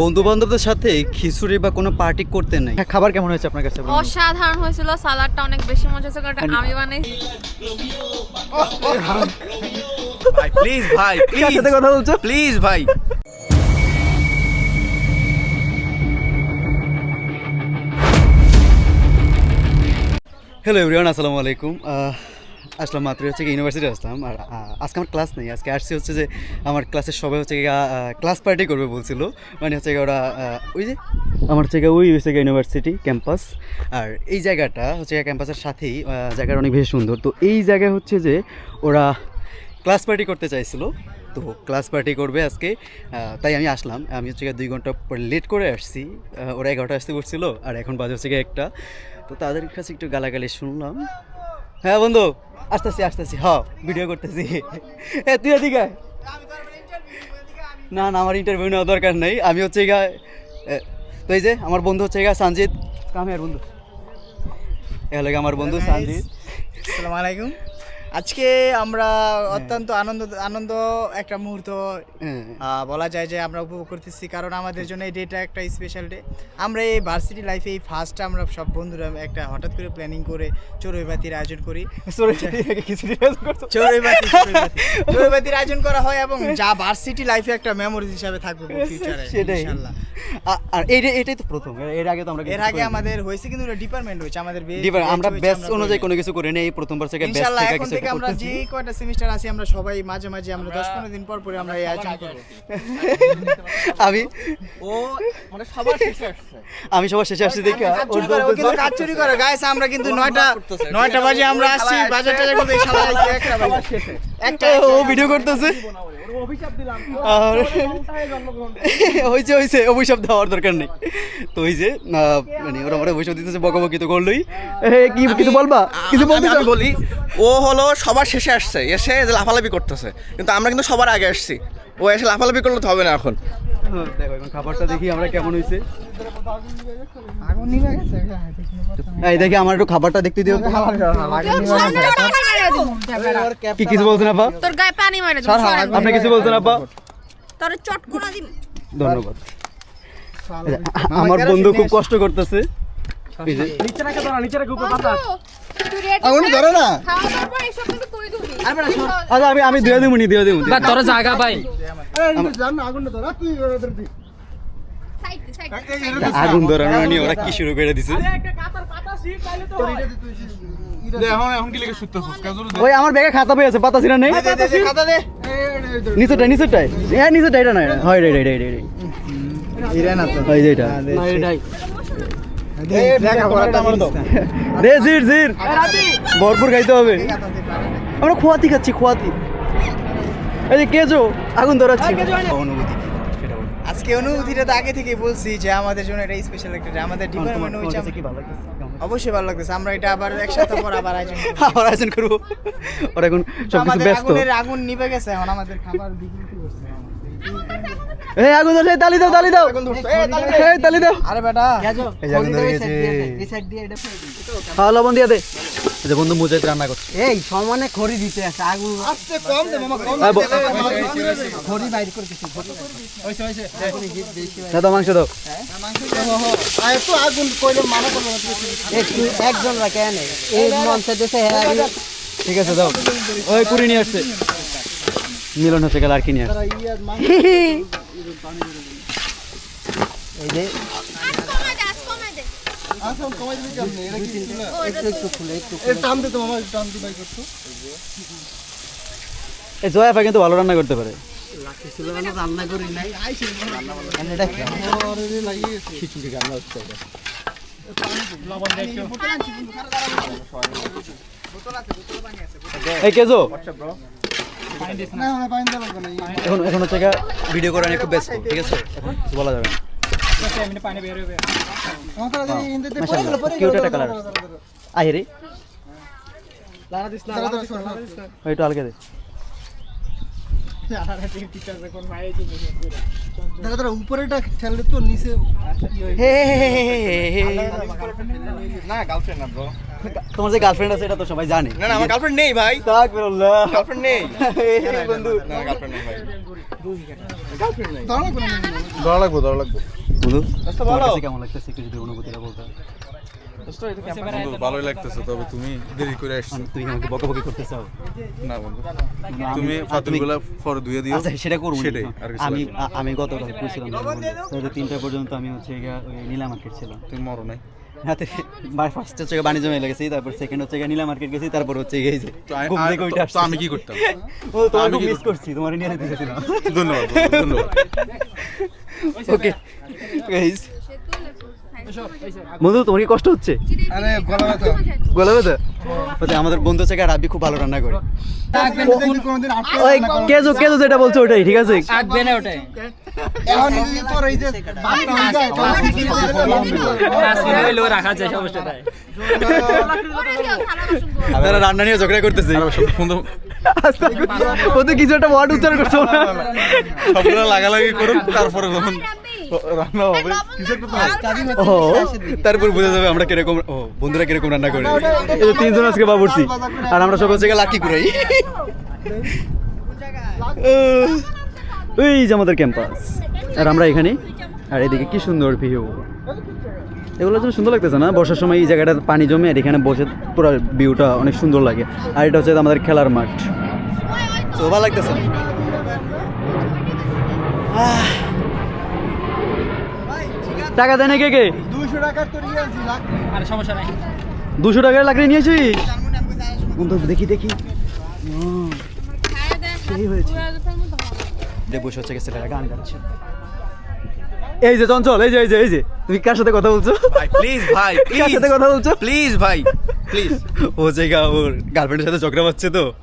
বন্ধু বান্ধবদের সাথে খিচুড়ি বা কোনো পার্টি করতে নেই। হ্যাঁ, খাবার কেমন হয়েছে আপনার কাছে অসাধারণ হয়েছিল সালাডটা অনেক বেশি মজা হয়েছে কারণ এটা আমি বানাই ভাই প্লিজ ভাই প্লিজ সাথে কথা বলছো? প্লিজ ভাই। হ্যালো এভরিওয়ান আসসালামু আলাইকুম। আহ, আসলাম মাত্র হচ্ছে কি ইউনিভার্সিটি আসলাম। আর আজকে আমার ক্লাস নেই, আজকে আসছি হচ্ছে যে আমার ক্লাসের সবাই হচ্ছে গিয়ে ক্লাস পার্টি করবে বলছিল। মানে হচ্ছে ওরা ওই যে আমার হচ্ছে ওই হচ্ছে ইউনিভার্সিটি ক্যাম্পাস আর এই জায়গাটা হচ্ছে ক্যাম্পাসের সাথেই জায়গাটা অনেক বেশি সুন্দর। তো এই জায়গায় হচ্ছে যে ওরা ক্লাস পার্টি করতে চাইছিল। তো ক্লাস পার্টি করবে আজকে তাই আমি আসলাম। আমি হচ্ছে দুই ঘণ্টা লেট করে আসছি। ওরা এগারোটা আসতে বলছিল আর এখন বাজে হচ্ছে একটা। তো তাদের কাছে একটু গালাগালি শুনলাম। হ্যাঁ বন্ধু আসতেছি আসতেছি হ ভিডিও করতেছি। হ্যাঁ তুই এদিকে না না আমার ইন্টারভিউ নেওয়া দরকার নেই। আমি হচ্ছে গা তো এই যে আমার বন্ধু হচ্ছে গা সঞ্জিত কামের বন্ধু। এ হলো আমার বন্ধু সঞ্জিত আসসালামু আলাইকুম। আজকে আমরা অত্যন্ত আনন্দ আনন্দ একটা মুহূর্ত হ্যাঁ। বলা যায় যে আমরা উপভোগ করতেছি কারণ আমাদের জন্য এই ডেটা একটা স্পেশাল ডে আমরা এই ভার্সিটি লাইফে এই ফার্স্ট আমরা সব বন্ধুরা একটা হঠাৎ করে প্ল্যানিং করে চড়ুইবাতির আয়োজন করি। চড়ুইবাতি চড়ুইবাতি। চড়ুইবাতির আয়োজন করা হয় এবং যা ভার্সিটি লাইফে একটা মেমোরিজ হিসাবে থাকবে ফিউচারে সেটাই। আর এইটা এটাই তো প্রথম এর- আগে তো আমরা এর আগে আমাদের হয়েছে কিন্তু ডিপার্টমেন্ট হয়েছে আমাদের আমরা ব্যাচ অনুযায়ী কোনো কিছু করি না এই প্রথমবার থেকে ব্যাচ থেকে কিছু থেকে আমরা যে কয়টা সেমিস্টার আছি আমরা সবাই মাঝে মাঝে আমরা দশ পনেরো দিন পর পরে আমরা এই আয়োজন করব। আমি ও মানে সবার শেষে আসছে। আমি সবার শেষে আসছি দেখে কাজ চুরি করে, কিন্তু কাজ চুরি করে। গাইস আমরা কিন্তু নয়টা নয়টা বাজে আমরা আসছি বাজার টাজার করতে। একটা ও ভিডিও করতেছে। আর হয়েছে হয়েছে অভিশাপ দেওয়ার দরকার নেই। তো ওই যে মানে ওরা আমার অভিশাপ দিতেছে বকাবকি তো করলোই। এ, কি কিছু বলবা? কিছু আমি- বলতে আমি বলি ও হলো সবার শেষে আসছে এসে যে লাফালাফি করতেছে। কিন্তু আমরা কিন্তু সবার আগে আসছি। ও এসে লাফালাফি করলে তো হবে না এখন। হ্যাঁ, দেখো এখন খাবারটা দেখি আমরা কেমন হয়েছে। এই দেখি আমার একটু খাবারটা দেখতে দিও। কি কিছু বলছেন আপা? তোর গায়ে পানি মারে আপনি কিছু বলছেন আপা? তোর চট করে দিম ধন্যবাদ আমার বন্ধু খুব কষ্ট করতেছে। আগুন ধরে না। খাওয়া দাওয়ার পর এইসব কিন্তু আচ্ছা আমি আমি দিয়ে দেবো নি দিয়ে দেবো বা তোর জায়গা পাই। সাইড সাইড আগুন ধরানো নিয়ে ওরা কি শুরু করে দিছে? ওই আমার ব্যাগে খাতা পেয়ে আছে পাতা ছিল নেই। নিচেটাই নিচেটাই হ্যাঁ নিচেটা এটা না হয় রে রে রে রে রে। না তো। ওই যে এটা। দে জির জির। ভরপুর খাইতে হবে। আমরা খোয়াতি খাচ্ছি খোয়াতি। এই যে কেজো আগুন ধরাচ্ছি। অনুভূতি। আজকে অনুভূতিটা তো আগে থেকেই বলছি যে আমাদের জন্য এটা স্পেশাল একটা আমাদের ডিপার্টমেন্ট হয়েছে কাছে? অবশ্যই ভালো লাগতেছে। আমরা এটা আবার একসাথে পর আবার আয়োজন আবার আয়োজন করব। ওরা এখন সবকিছু আমাদের ব্যস্ত। আগুন নিভে গেছে এখন আমাদের খাবার বিক্রি করছে এই আগুন ধরছে তালি দাও তালি দাও। এই তালি দাও। আরে বেটা এই আগুন ধরে গেছে খাওয়া লবণ দিয়ে দে। এই যে বন্ধু মুজাহিদ রান্না করছে। এই সমানে খড়ি দিতে আছে আগুন। আস্তে কম দে মামা কম খড়ি বাইর করে কিছু দাও। দাও মাংস দাও। একটু আগুন কইলে মানা করবে না একটু একজন রাখে এনে এই মঞ্চে দেশে হেরারি ঠিক আছে দাও। ওই কুড়ি নিয়ে আসছে। মিলন হচ্ছে গেল আর কি নিয়ে এই যে এই জয়াফা কিন্তু ভালো রান্না করতে পারে। রান্না করি নাই। এটা। কি? এই কেজো। এখন এখন হচ্ছে ভিডিও করা খুব ব্যস্ত ঠিক আছে? বলা যাবে না। আলগে দে। মাশাআল্লাহ কিউট একটা কালার আহে রে দাঁড়া দিস না দাঁড়া দিস না ওই একটু হালকা দে দাঁড়া দাঁড়া উপরেটা তো নিচে হে হে হে হে হে হে না গার্লফ্রেন্ড না ব্রো তোমার যে গার্লফ্রেন্ড আছে এটা তো সবাই জানে। না না আমার গার্লফ্রেন্ড নেই ভাই। তাকবীরুল্লাহ গার্লফ্রেন্ড নেই। বন্ধু। না গার্লফ্রেন্ড নেই ভাই। ধরা লাগবো ধরা লাগবো। কেমন লাগতেছে একটু যদি অনুভূতিটা বলতে? বন্ধু ভালোই লাগতেছে তবে তুমি দেরি করে আসছো। তুমি আমাকে বকাবকি করতে চাও। না বন্ধু। তুমি ফর ধুয়ে দিও। আচ্ছা সেটা করব সেটাই আর কিছু আমি আমি গত করছিলাম তিনটা পর্যন্ত আমি হচ্ছে গিয়া নীলা মার্কেট ছিলাম। তুমি মরো নাই। হাতে ফার্স্ট হচ্ছে বাণিজ্য মেলে গেছি তারপর সেকেন্ড হচ্ছে নীলা মার্কেট গেছি তারপর হচ্ছে গিয়ে যে আমি- কি করতাম? ও তোমার আমি কি মিস করছি তোমার নিয়ে যেতে ধন্যবাদ ধন্যবাদ। ওকে গাইস বন্ধু তোমার কি কষ্ট হচ্ছে আরে গলা ব্যথা গলা ব্যথা আচ্ছা আমাদের বন্ধু রাব্বি খুব ভালো রান্না করে ওই কেজো কেজো যেটা বলছো ওটাই ঠিক আছে আঁকবে না ওটাই রাখা যায় সমস্যাটাই তারা রান্না নিয়ে ঝগড়া করতেছে কিছু একটা ওয়ার্ড উচ্চারণ করছ না সবগুলো লাগালাগি করুক তারপরে যখন রান্না হবে? ও তারপর বোঝা যাবে আমরা কীরকম ও বন্ধুরা কীরকম রান্না করে। এই যে তিনজন আজকে বাবুর্চি। আর আমরা হচ্ছে গিয়ে লাকি কুড়াই। ওই যে আমাদের ক্যাম্পাস। আর আমরা এখানে। আর এদিকে কি সুন্দর ভিউ। এগুলো যেন সুন্দর লাগতেছে না? বর্ষার সময় এই জায়গাটা পানি জমে আর এখানে বসে পুরো ভিউটা অনেক সুন্দর লাগে। আর এটা হচ্ছে আমাদের খেলার মাঠ। তো ভালো লাগতেছে আহ। টাকা দেয় না কে কে? আর সমস্যা নাই। দুশো টাকার লাকড়ি নিয়েছিস? বন্ধু দেখি দেখি। সেই হয়েছে। দেব বসে হচ্ছে গেছে গান গাচ্ছে। এই যে চঞ্চল এই যে এই যে এই যে। তুমি কার সাথে কথা বলছো? ভাই প্লিজ ভাই কার সাথে কথা বলছো? প্লিজ ভাই প্লিজ ও জায়গা ওর গার্লফ্রেন্ডের সাথে ঝগড়া পাচ্ছে তো।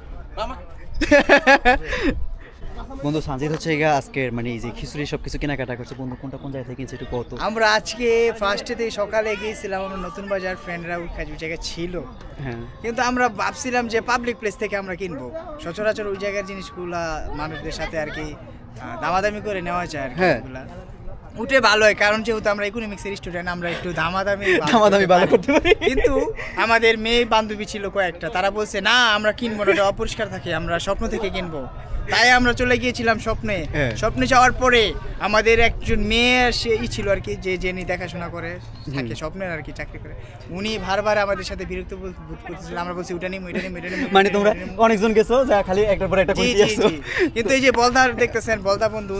বন্ধু সানজিদ হচ্ছে গা আজকের মানে এই যে খিচুড়ি সব কিছু কেনাকাটা করছে। বন্ধু কোনটা কোন জায়গা থেকে কিনছে একটু কত আমরা আজকে ফার্স্টেতে সকালে গিয়েছিলাম আমরা নতুন বাজার ফ্রেন্ডরা ওই কাজ ওই জায়গায় ছিল। হ্যাঁ। কিন্তু আমরা ভাবছিলাম যে পাবলিক প্লেস থেকে আমরা কিনবো। সচরাচর ওই জায়গার জিনিসগুলা মানুষদের সাথে আর কি দামাদামি করে নেওয়া যায় আর কি হ্যাঁ। ওগুলা। উঠে ভালো হয় কারণ যেহেতু আমরা ইকোনমিক্সের স্টুডেন্ট আমরা একটু দামাদামি দামাদামি ভালো করতে পারি। কিন্তু আমাদের মেয়ে বান্ধবী ছিল কয়েকটা তারা বলছে না আমরা কিনবো না ওটা অপরিষ্কার থাকে আমরা স্বপ্ন থেকে কিনবো। তাই আমরা চলে গিয়েছিলাম স্বপ্নে। হ্যাঁ। স্বপ্নে যাওয়ার পরে আমাদের একজন মেয়ে সে ই ছিল আর কি যে জেনি দেখাশোনা করে থাকে স্বপ্নের আর কি চাকরি করে। উনি বারবার আমাদের সাথে বিরক্ত বোধ করতেছিল। আমরা বলছি ওটা নিম ওইটা নিম এটা নিম মানে তোমরা অনেকজন গেছো যা খালি একটার পর একটা জি করে আসছো। কিন্তু এই যে বলদার দেখতেছেন বলদা বন্ধু।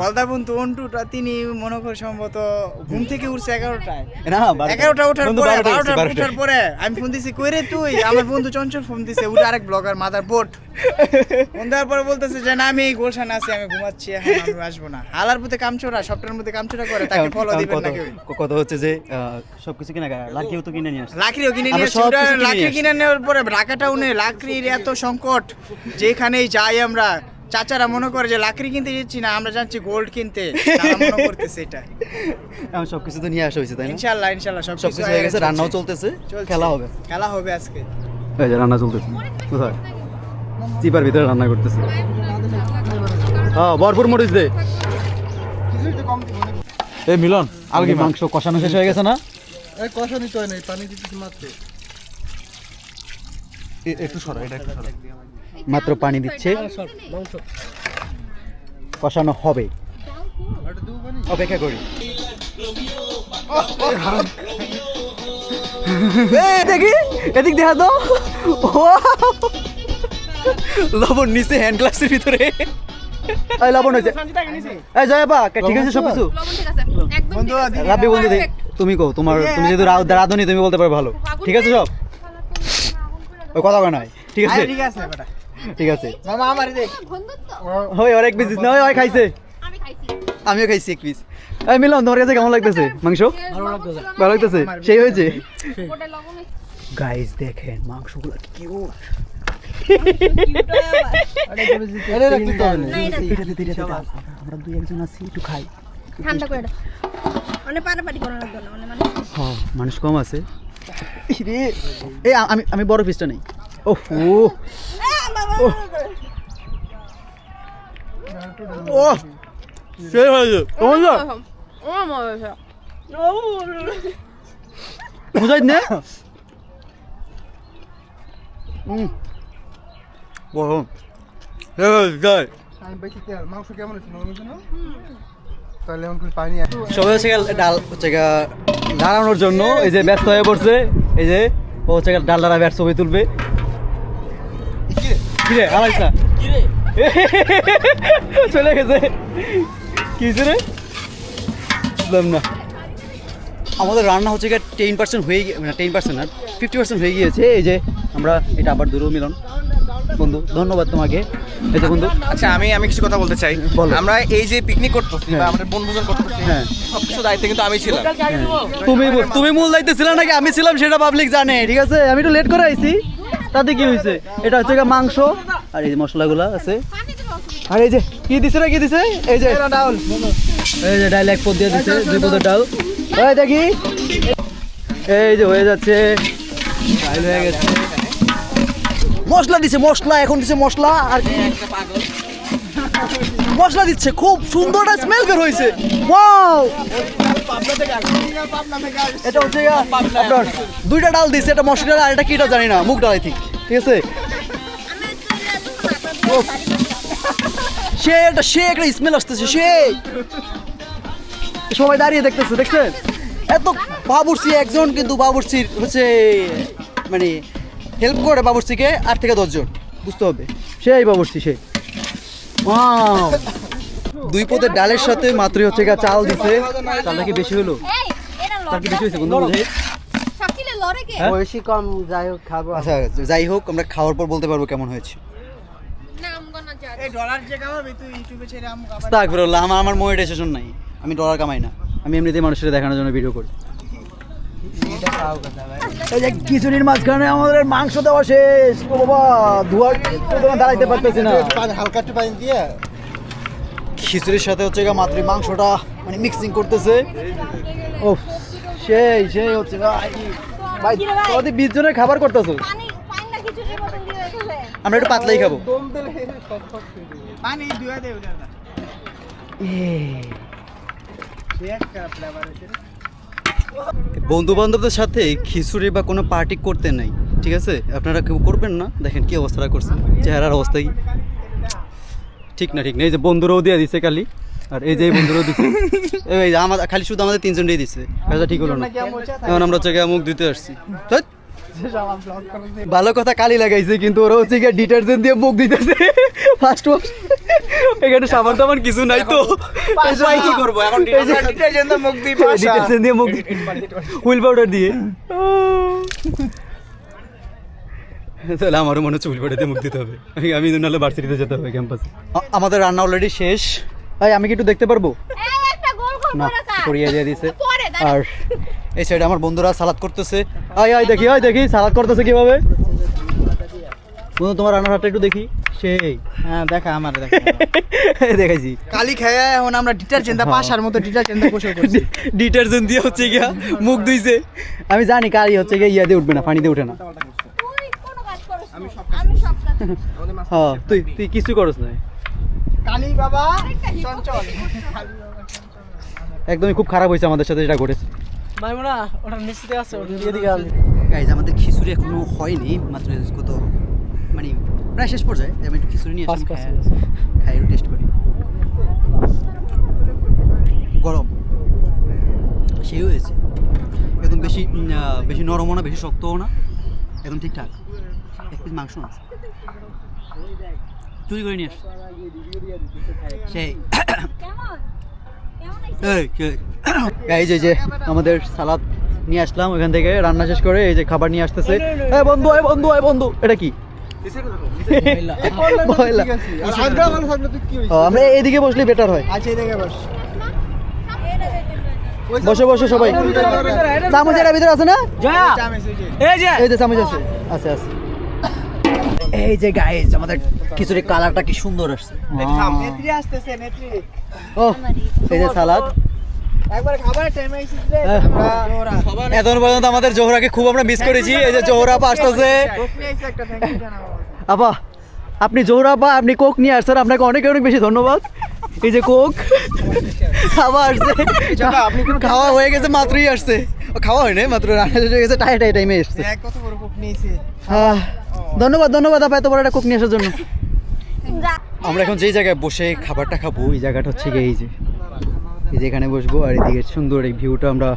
বলদা বন্ধু অন্টুটা তিনি মনে করে সম্ভবত ঘুম থেকে উঠছে এগারোটায়। না। এগারোটা ওঠার বন্ধু পরে বারোটা। ওঠার পরে আমি ফোন দিছি কই রে তুই? আমার বন্ধু চঞ্চল ফোন দিছে উঠে আরেক ব্লগার মাদার বোট ফোন দেওয়ার পরে বলতেছে যে না আমি গোলশান আছি আমি ঘুমাচ্ছি এখন আমি আসব না। হালার পুঁতে কামচোরা সপ্তাহের মধ্যে কামচোরা করে তাকে ফলো দিবেন না কেউ। কথা হচ্ছে যে সবকিছু কিনা লাকিও তো কিনে নিয়ে আসছে। লাকড়িও কিনে নিয়ে আসছি কিছু কিনে নেওয়ার পরে লাকড়ির এত সংকট যেখানেই যাই আমরা চাচারা মনে করে যে লাকড়ি কিনতে যাচ্ছি না আমরা যাচ্ছি গোল্ড কিনতে। তারা মনে করতেছে এটা। এখন সবকিছু তো নিয়ে আসা হয়েছে তাই না? ইনশাল্লাহ ইনশাল্লাহ সব সবকিছু হয়ে গেছে রান্নাও চলতেছে খেলা হবে। খেলা হবে আজকে। এই যে রান্না চলতেছে। কোথায়? চিপার ভিতরে রান্না করতেছে। হ্যাঁ ভরপুর মরিচ দে। এই মিলন আর কি মাংস কষানো শেষ হয়ে গেছে না? কষা নিতে হয় নাই পানি দিতেছি মাত্র। একটু সরা এটা একটু সরা। মাত্র পানি দিচ্ছে। কষানো হবে। অপেক্ষা করি। এই, দেখি এদিক দেখা তো লবণ নিচে হ্যান্ড গ্লাসের ভিতরে। এই লবণ হয়েছে। এই জয় ঠিক আছে সব কিছু লবণ ঠিক আছে। একদম বন্ধু, রাব্বি বন্ধু তুমি কো তোমার তুমি যেহেতু রা- রাঁধুনি তুমি বলতে পারো ভালো। ঠিক আছে সব? ওই কথা কয় নাই। ঠিক আছে? আরে ঠিক আছে বেটা। ঠিক আছে। মামা আমার দেখ। ওই ওর এক পিস না ওই ওই খাইছে। আমি খাইছি। আমিও খাইছি এক পিস এই মিলন তোমার কাছে কেমন লাগতেছে? মাংস? ভালো লাগতেছে। ভালো লাগতেছে? সেই হয়েছে। গাইস দেখেন মাংসগুলো কি কিউট আমরা দুই একজন আছি একটু খাই ঠান্ডা করে দাও মানে পারাপারি করা লাগবে না মানে মানে হ্যাঁ মানুষ কম আছে রে এই আমি আমি বড় পিসটা নেই ওহ ও ও সেই হয়েছে কেমন না হুম গরম। মাংস কেমন তাহলে পানি সবাই হচ্ছে ডাল হচ্ছে দাঁড়ানোর জন্য এই যে ব্যস্ত হয়ে পড়ছে। এই যে ও হচ্ছে ডাল দাঁড়াবে আর ছবি তুলবে। কিরে আলাইসা? চলে গেছে। কি রে? বুঝলাম না। আমাদের রান্না হচ্ছে গিয়ে টেন পার্সেন্ট হয়ে গিয়ে মানে টেন পার্সেন্ট না ফিফটি পার্সেন্ট হয়ে গিয়েছে। এই যে আমরা এটা আবার দূরেও মিলন। বন্ধু ধন্যবাদ তোমাকে। এই যে বন্ধু। আচ্ছা আমি আমি কিছু কথা বলতে চাই। বলো। আমরা এই যে পিকনিক করতেছি বা হ্যাঁ। আমাদের বনভোজন করতেছি হ্যাঁ। সবকিছু দায়িত্ব কিন্তু আমি ছিলাম। তুমি তুমি মূল দায়িত্বে ছিলে নাকি আমি ছিলাম সেটা পাবলিক জানে ঠিক আছে? আমি একটু লেট করে আইছি। তাতে কি হয়েছে এটা হচ্ছে গিয়ে মাংস। আর এই যে মশলাগুলো আছে। আর এই যে কি দিছে রে কি দিছে? এই যে ডাল। এই যে ডাল এক পদ দিয়ে দিছে দুই পদের ডাল। এই দেখি। এই যে হয়ে যাচ্ছে। ডাল হয়ে গেছে। মশলা দিছে, মশলা, এখন দিছে মশলা, আর? মশলা দিচ্ছে, খুব সুন্দর স্মেল বের হয়েছে ওয়াও এটা হচ্ছে আপনার দুইটা ডাল দিচ্ছে এটা মশলা ডাল, আর এটা কিটা জানি না, মুগ ডাল থিঙ্ক ঠিক আছে? সে একটা সে একটা স্মেল আসতেছে, সে। সবাই দাঁড়িয়ে দেখতেছে, দেখছেন? এত বাবুর্চি একজন, কিন্তু বাবুর্চির হচ্ছে মানে হেল্প করে বাবুর্চিকে আট থেকে দশজন বুঝতে হবে। সেই বাবুর্চি সে Wow! দুই পদের ডালের সাথে মাত্রই হচ্ছে গা চাল দিছে। চালটা কি বেশি হলো? চাল কি বেশি হয়েছে বন্ধু বুঝে? শাকিলে লড়ে কে? হ্যাঁ? কম যাই হোক খাব। আচ্ছা যাই হোক আমরা খাওয়ার পর বলতে পারব কেমন হয়েছে। না I'm gonna judge. এই ডলার যে কামাবি তুই ইউটিউবে ছেড়ে আমুক আবার আস্তাগফিরুল্লাহ আমার আমার মনিটাইজেশন নাই। আমি ডলার কামাই না। আমি এমনিতেই মানুষের দেখানোর জন্য ভিডিও করি। এই যে খিচুড়ির মাঝখানে আমাদের মাংস দেওয়া শেষ। ও বাবা ধোয়া তোমার দাঁড়াইতে পারতেছি না। হালকা একটু পানি দিয়ে। খিচুড়ির সাথে হচ্ছে গা মাত্র মাংসটা মানে মিক্সিং করতেছে। ও সেই সেই হচ্ছে ভাই তোমাদের বিশ জনের খাবার করতেছো? পানি পানি না খিচুড়ির মতন দিয়ে রেখেছে আমরা একটু পাতলাই খাব। পানি দুয়া দে বন্ধু বান্ধবদের সাথে খিচুড়ি বা কোনো পার্টি করতে নেই, ঠিক আছে? আপনারা কেউ করবেন না? দেখেন কি অবস্থাটা করছেন চেহারার অবস্থা ঠিক না ঠিক না। এই যে বন্ধুরাও দিয়ে দিছে খালি। আর এই যে বন্ধুরাও দিছে। এই আমাদের খালি শুধু আমাদের তিনজন দিয়ে দিছে ঠিক হলো না। এখন আমরা হচ্ছে মুখ দিতে আসছি। ভালো কথা কালি লাগাইছে কিন্তু ওরা হচ্ছে গিয়ে ডিটারজেন্ট দিয়ে মুখ দিতেছে। ফার্স্ট ওয়াশ এখানে সাবান টাবান কিছু নাই তো। পাশায় কি করব? এখন ডিটারজেন্ট মুখ দিই ডিটারজেন্ট দিয়ে মুখ হুইল পাউডার দিয়ে। তাহলে আমারও মনে হচ্ছে হুইল পাউডার দিয়ে মুখ দিতে হবে। আমি- নাহলে ভার্সিটিতে যেতে হবে ক্যাম্পাসে আমাদের রান্না অলরেডি শেষ। ভাই আমি কি একটু দেখতে পারব? এই একটা গোল গোল না করে করিয়ে দিয়ে দিছে। আর এই সাইডে আমার বন্ধুরা সালাদ করতেছে। আয় আয় দেখি আয় দেখি সালাদ করতেছে কীভাবে? বন্ধু তোমার রান্নার হাতটা একটু দেখি। সেই। হ্যাঁ দেখা আমার দেখা দেখাইছি। কালি খেয়ে এখন আমরা ডিটারজেন্ট পাশার মতো ডিটারজেন্ট করছি ডিটারজেন্ট দিয়ে হচ্ছে গিয়া মুখ ধুইছে। আমি জানি কারি হচ্ছে গিয়া ইয়া দিয়ে উঠবে না পানিতে উঠে না। তুই কোনো করছ আমি সব আমি সব কাজ করি। হ্যাঁ তুই তুই কিছু করস না কালি বাবা চঞ্চল। একদমই খুব খারাপ হয়েছে আমাদের সাথে যেটা ঘটেছে। মাইমুনা ওটা নিশ্চিত আছে গাইজ আমাদের খিচুড়ি এখনও হয়নি মাত্র কত মানে প্রায় শেষ পর্যায়ে আমি একটু খিচুড়ি নিয়ে আসলাম খাই একটু টেস্ট করি। গরম। সেই হয়েছে। একদম বেশি বেশি নরমও না বেশি শক্তও না একদম ঠিকঠাক। এক পিস মাংস আছে। চুরি করে নিয়ে আসছি সেই? এই যে যে আমাদের সালাদ নিয়ে আসলাম ওখান থেকে রান্না শেষ করে এই যে খাবার নিয়ে আসতেছে। এ বন্ধু এ বন্ধু এ বন্ধু এটা কি? আমরা এদিকে বসলে বেটার হয়। আচ্ছা বস দেখে বসে। বসে সবাই। চামচ এর ভিতরে আছে না? এই যে চামচ আছে। আছে আছে। এই যে গাইজ আমাদের খিচুড়ি কালারটা কি সুন্দর আসছে। নেত্রী আসতেছে নেত্রী। ও এই যে সালাদ রে। হ্যাঁ। আমরা এখন পর্যন্ত আমাদের জোহরাকে খুব আমরা মিস করেছি। এই যে জোহরা আপা আসতেছে। আপা আপনি জোহরা আপা আপনি কোক নিয়ে আসছেন। আপনাকে অনেক অনেক বেশি ধন্যবাদ। এই যে কোক খাওয়া আসছে। আপনি খাওয়া হয়ে গেছে মাত্রই আসছে। ও, খাওয়া হয় না মাত্র রান্না হয়ে গেছে। টাই টাই টাইমে এসছে। কত বড় কোপ নিয়েছে। ও ধন্যবাদ ধন্যবাদ আপা এত বড় একটা কোক নিয়ে আসার জন্য। আমরা এখন যেই জায়গায় বসে খাবারটা খাব এই জায়গাটা হচ্ছে গিয়ে এই যে এই যে এখানে বসবো আর এদিকে সুন্দর এই ভিউটা আমরা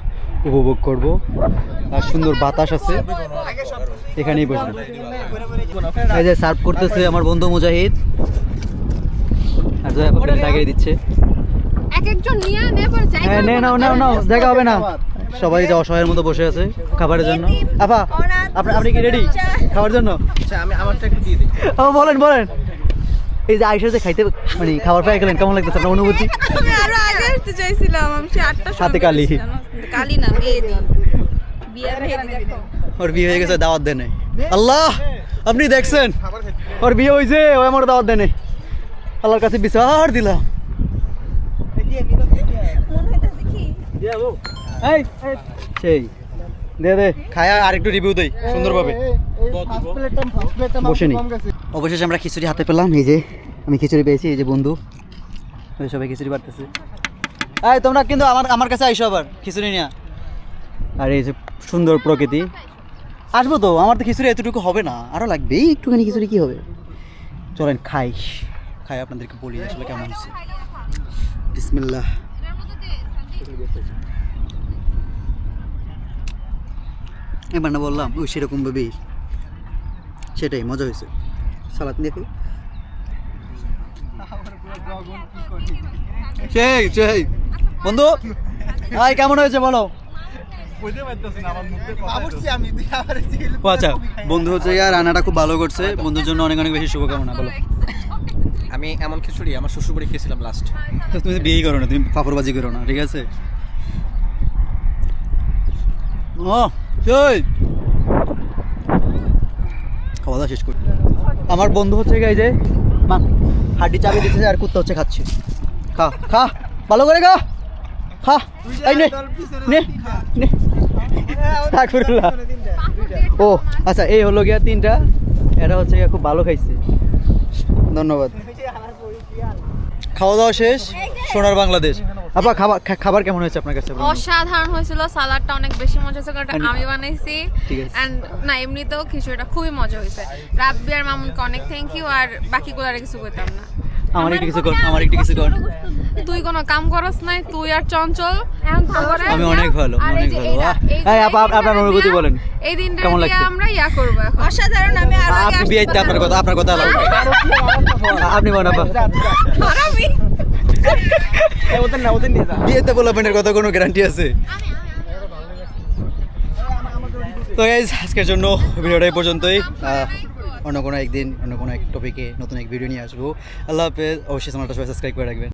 উপভোগ করব। আর সুন্দর বাতাস আছে এখানেই বসবো। এই যে সার্ভ করতেছে আমার বন্ধু মুজাহিদ। আর জয়া পাপড়ি লাগিয়ে দিচ্ছে। এক একজন নিয়ে নে হ্যাঁ নে নাও নাও নাও জায়গা হবে না। সবাই যে অসহায়ের মতো বসে আছে খাবারের জন্য। আপা আপনি আপনি কি রেডি খাওয়ার জন্য? আচ্ছা আমি আমারটা একটু দিয়ে দিই। আপা বলেন বলেন। এই যে আইসা যে খাইতে মানে খাবার পেয়ে গেলেন কেমন লাগতেছে আপনার অনুভূতি? আমি আরও আগে আসতে চাইছিলাম আমি সে আটটা হাতে কালি। কালি না মেহেদি। বিয়ে মেহেদি দেখো। ওর বিয়ে হয়ে গেছে দাওয়াত দেনে। আল্লাহ আপনি দেখছেন? ওর বিয়ে হয়েছে ও আমার দাওয়াত দেনে। আল্লাহর কাছে বিচার দিলাম। সেই। দে দে খায়া আর একটু রিভিউ দেই সুন্দরভাবে। বসে নি। অবশেষে আমরা খিচুড়ি হাতে পেলাম এই যে আমি খিচুড়ি পেয়েছি এই যে বন্ধু। ওই সবাই খিচুড়ি পারতেছে এই তোমরা কিন্তু আমার আমার কাছে আইসো আবার খিচুড়ি নিয়ে। আর এই যে সুন্দর প্রকৃতি। আসব তো আমার তো খিচুড়ি এতটুকু হবে না আরও লাগবে একটুখানি খিচুড়ি কি হবে? চলেন খাই। খাই আপনাদেরকে বলি আসলে কেমন হচ্ছে। বিসমিল্লাহ। এবার না বললাম ওই সেরকম ভাবেই সেটাই মজা হয়েছে। সালাদ নিয়ে খাই। সেই সেই। বন্ধু ভাই কেমন হয়েছে বলো? আচ্ছা বন্ধু হচ্ছে আর রান্নাটা খুব ভালো করছে। বন্ধুর জন্য অনেক অনেক বেশি শুভকামনা বলো। আমি এমন খিচুড়ি আমার শ্বশুরবাড়ি খেয়েছিলাম লাস্ট তুমি তো বিয়েই করো না, তুমি পাপড়বাজি করো না, ঠিক আছে? ও খাওয়া দাওয়া শেষ করি। আমার বন্ধু হচ্ছে গিয়ে এই যে, মা, হাড্ডি চাবি দিতেছে আর কুত্তা হচ্ছে খাচ্ছে। খা খা, ভালো করে খা। খা, এই নে নে নে। আস্তাগফিরুল্লাহ। ও আচ্ছা এই হলো গিয়া তিনটা। এটা হচ্ছে খুব ভালো খাইছে। ধন্যবাদ। খাওয়া দাওয়া শেষ? সোনার বাংলাদেশ। আপা খাবার খাবার কেমন হয়েছে আপনার কাছে? অসাধারণ হয়েছিল সালাডটা অনেক বেশি মজা হয়েছে কারণ আমি বানাইছি। এন্ড না এমনিতেও খিচুড়িটা খুবই মজা হয়েছে। রাব্বি আর মামুনকে অনেক থ্যাংক ইউ আর বাকিগুলো আর কিছু করতাম না। আমার একটু কিছু কর আমার একটু কিছু কর। তুই কোনো কাম করস নাই তুই আর চঞ্চল। আমি অনেক ভালো, অনেক ভালো। এই আপনার অনুভূতি বলেন। এই দিনটা কেমন দিয়ে লাগছে? আমরা ইয়া করব এখন। অসাধারণ আমি আরও আগে আপনি বিয়েতে আপনার কথা আপনার কথা আপনি বলেন আপা। ওদের না ওদের নিয়ে যা। বিয়েতে ডেভেলপমেন্টের কথা কোনো গ্যারান্টি আছে? তো গাইজ আজকের জন্য ভিডিওটা এই পর্যন্তই। আহ, অন্য কোনো একদিন, অন্য কোনো এক টপিকে নতুন এক ভিডিও নিয়ে আসব। আল্লাহ হাফেজ, অবশ্যই চ্যানেলটা সবাই সাবস্ক্রাইব করে রাখবেন।